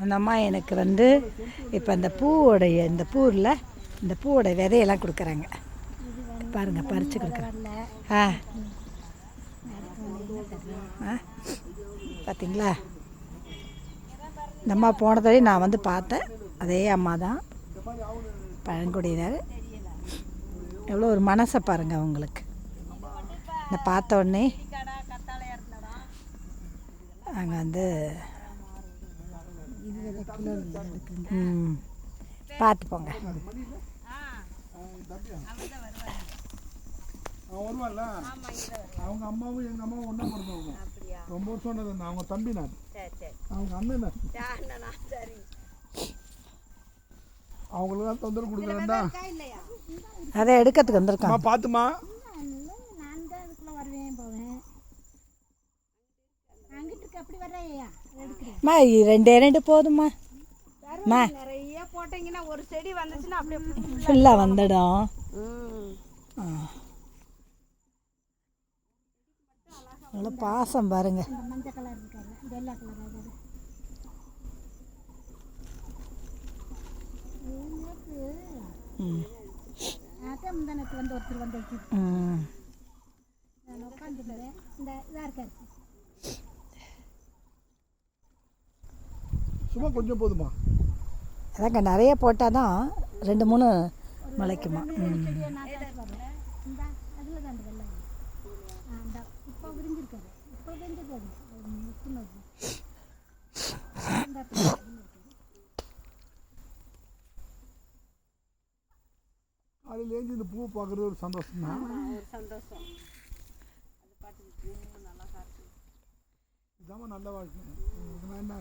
அந்த அம்மா எனக்கு வந்து இப்போ இந்த பூவோடைய இந்த பூரில் இந்த பூவோட விதையெல்லாம் கொடுக்குறாங்க. பாருங்க பறித்து கொடுக்குறாங்க. ஆ. ஆ. பார்த்தீங்களா இந்த அம்மா தடவை நான் வந்து பார்த்தேன். அதே அம்மா தான். பழங்குடியினர் எவ்வளோ ஒரு மனசை பாருங்க அவங்களுக்கு. இந்த பார்த்த உடனே அங்கே வந்து பார்த்து போங்க அவன் வருவான்ல? அவங்க அம்மாவும் எங்க அம்மாவும் ஒண்ணா பிறந்தவங்க. ரொம்ப வருஷம் இருந்தது அவங்க தம்பி நான். அவங்க அண்ணன் அவங்களுக்குலாம் தொந்தரவு கொடுக்க வேண்டாம் அதை எடுக்கிறதுக்கு வந்திருக்காங்க அம்மா பார்த்துமா இது ரெண்டே ரெண்டு போதும்மா. அம்மா நிறைய போட்டீங்கன்னா ஒரு செடி வந்துச்சுன்னா அப்படியே ஃபுல்லாக வந்துடும். எவ்வளோ பாசம் பாருங்க. இந்த மஞ்சள் கலர் இருக்காரு வெள்ளை கலர் அது ம். அதான் முந்தானத்து வந்து ஒருத்தர் வந்து ம். உட்காந்துருந்தேன் இந்த இதாக இருக்காரு. சும்மா கொஞ்சம் போதுமா? அதாங்க நிறைய போட்டால் தான் ரெண்டு மூணு முளைக்குமா அதில் ஏஞ்சி இந்த பூ பார்க்குறது ஒரு சந்தோஷம் தான். ஒரு சந்தோஷம். இதாம நல்ல வாழ்க்கை. என்ன?